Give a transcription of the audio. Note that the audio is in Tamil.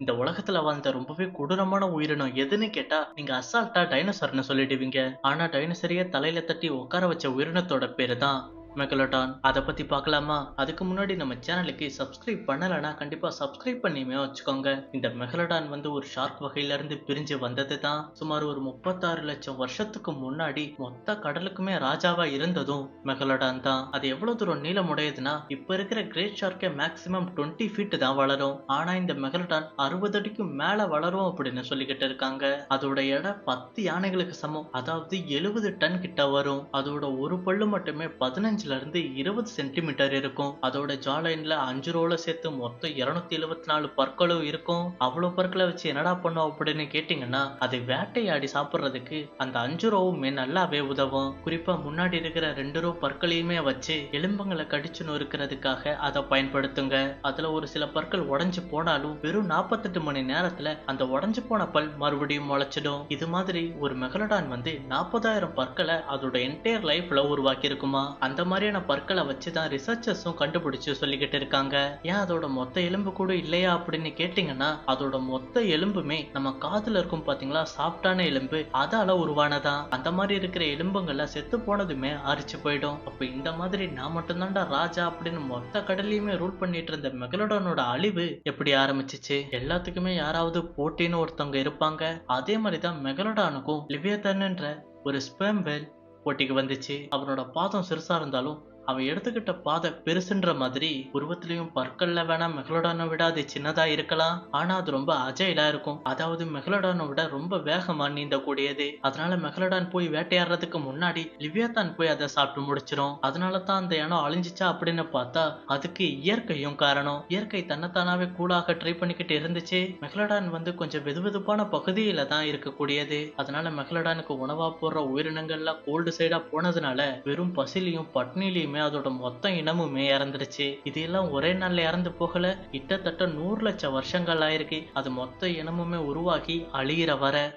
இந்த உலகத்துல வாழ்ந்த ரொம்பவே கொடூரமான உயிரினம் எதுன்னு கேட்டா நீங்க அசால்ட்டா டைனோசர்னு சொல்லிடுவீங்க. ஆனா டைனோசரிய தலையில தட்டி உட்கார வச்ச உயிரினத்தோட பேரு தான் மெகலோடான் அதை பத்தி பார்க்கலாமா? அதுக்கு முன்னாடி நம்ம சேனலுக்கு சப்ஸ்கிரைப் பண்ணலைன்னா கண்டிப்பா சப்ஸ்கிரைப் பண்ணியுமே வச்சுக்கோங்க. இந்த மெகலோடான் வந்து ஒரு ஷார்க் வகையில இருந்து பிரிஞ்சு வந்தது தான் சுமார் ஒரு முப்பத்தாறு லட்சம் வருஷத்துக்கு முன்னாடி மொத்த கடலுக்குமே ராஜாவா இருந்ததும் மெகலோடான் தான். அது எவ்வளவு தூரம் நீளமுடையதுன்னா இப்ப இருக்கிற கிரேட் ஷார்க்கே மேக்சிமம் டுவெண்ட்டி ஃபீட் தான் வளரும். ஆனா இந்த மெகலோடான் அறுபது அடிக்கும் மேல வளரும் அப்படின்னு சொல்லிக்கிட்டு இருக்காங்க. அதோட எடை பத்து யானைகளுக்கு சமம். அதாவது எழுபது டன் கிட்ட வரும். அதோட ஒரு பல்லு மட்டுமே பதினஞ்சு பதினஞ்சுல இருந்து இருபது சென்டிமீட்டர் இருக்கும். அதோட ஜாலைன்ல அஞ்சு ரோல சேர்த்து மொத்தம் இருநூத்தி எழுபத்தி நாலு பற்களும் இருக்கும். அவ்வளவு பற்களை வச்சு என்னடா பண்ணும் அப்படின்னு கேட்டீங்கன்னா அது வேட்டையாடி சாப்பிடுறதுக்கு அந்த அஞ்சு ரோவுமே நல்லாவே உதவும். குறிப்பா முன்னாடி இருக்கிற ரெண்டு ரோ பற்களையுமே வச்சு எலும்புங்களை கடிச்சு நொறுக்கிறதுக்காக அதை பயன்படுத்துங்க. அதுல ஒரு சில பற்கள் உடஞ்சு போனாலும் வெறும் நாற்பத்தெட்டு மணி நேரத்துல அந்த உடஞ்சு போன பல் மறுபடியும் முளைச்சிடும். இது மாதிரி ஒரு மெகலடான் வந்து நாற்பதாயிரம் பற்களை அதோட என்டையர் லைஃப்ல உருவாக்கி இருக்குமா அந்த மாதிரியான பற்களை வச்சு தான் ரிசர்ச்சர்ஸும் கண்டுபிடிச்சு சொல்லிக்கிட்டு இருக்காங்க. ஏன் அதோட மொத்த எலும்பு கூட இல்லையா அப்படின்னு கேட்டீங்கன்னா அதோட மொத்த எலும்புமே நம்ம காதுல இருக்கும் பாத்தீங்களா சாஃப்டான எலும்பு அதால உருவானதா அந்த மாதிரி இருக்கிற எலும்புங்கள்ல செத்து போனதுமே அரிச்சு போயிடும். அப்ப இந்த மாதிரி நான் மட்டும்தான்டா ராஜா அப்படின்னு மொத்த கடலையுமே ரூல் பண்ணிட்டு இருந்த மெகலடோனோட அழிவு எப்படி ஆரம்பிச்சிச்சு? எல்லாத்துக்குமே யாராவது போட்டின்னு ஒருத்தவங்க இருப்பாங்க. அதே மாதிரிதான் மெகலடானுக்கும் லிவியத்தன்ன்ற ஒரு ஸ்பெம் போட்டிக்கு வந்துச்சு. அவனோட பாதம் சிறுசா இருந்தாலும் அவன் எடுத்துக்கிட்ட பாதை பெருசுன்ற மாதிரி உருவத்திலையும் பற்கள்ல வேணா மெகலோடான விட அது சின்னதா இருக்கலாம். ஆனா அது ரொம்ப அஜயிலா இருக்கும். அதாவது மெகலோடானை விட ரொம்ப வேகமா நீந்தக்கூடியது. அதனால மெகலோடான் போய் வேட்டையாடுறதுக்கு முன்னாடி லிவியாத்தான் போய் அதை சாப்பிட்டு முடிச்சிரும். அதனால தான் அந்த இனம் அழிஞ்சிச்சா அப்படின்னு பார்த்தா அதுக்கு இயற்கையும் காரணம். இயற்கை தன்னைத்தானாவே கூலாக ட்ரை பண்ணிக்கிட்டு இருந்துச்சு. மெகலோடான் வந்து கொஞ்சம் வெதுவெதுப்பான பகுதியில தான் இருக்கக்கூடியது. அதனால மெகலோடானுக்கு உணவா போடுற உயிரினங்கள்லாம் கோல்டு சைடா போனதுனால வெறும் பசிலையும் பட்னிலையுமே அதோட மொத்த இனமுமே இறந்துடுச்சு. இது எல்லாம் ஒரே நாள்ல இறந்து போகல. கிட்டத்தட்ட நூறு லட்சம் வருஷங்கள் ஆயிருக்கு. அது மொத்த இனமுமே உருவாகி அழியிற வர.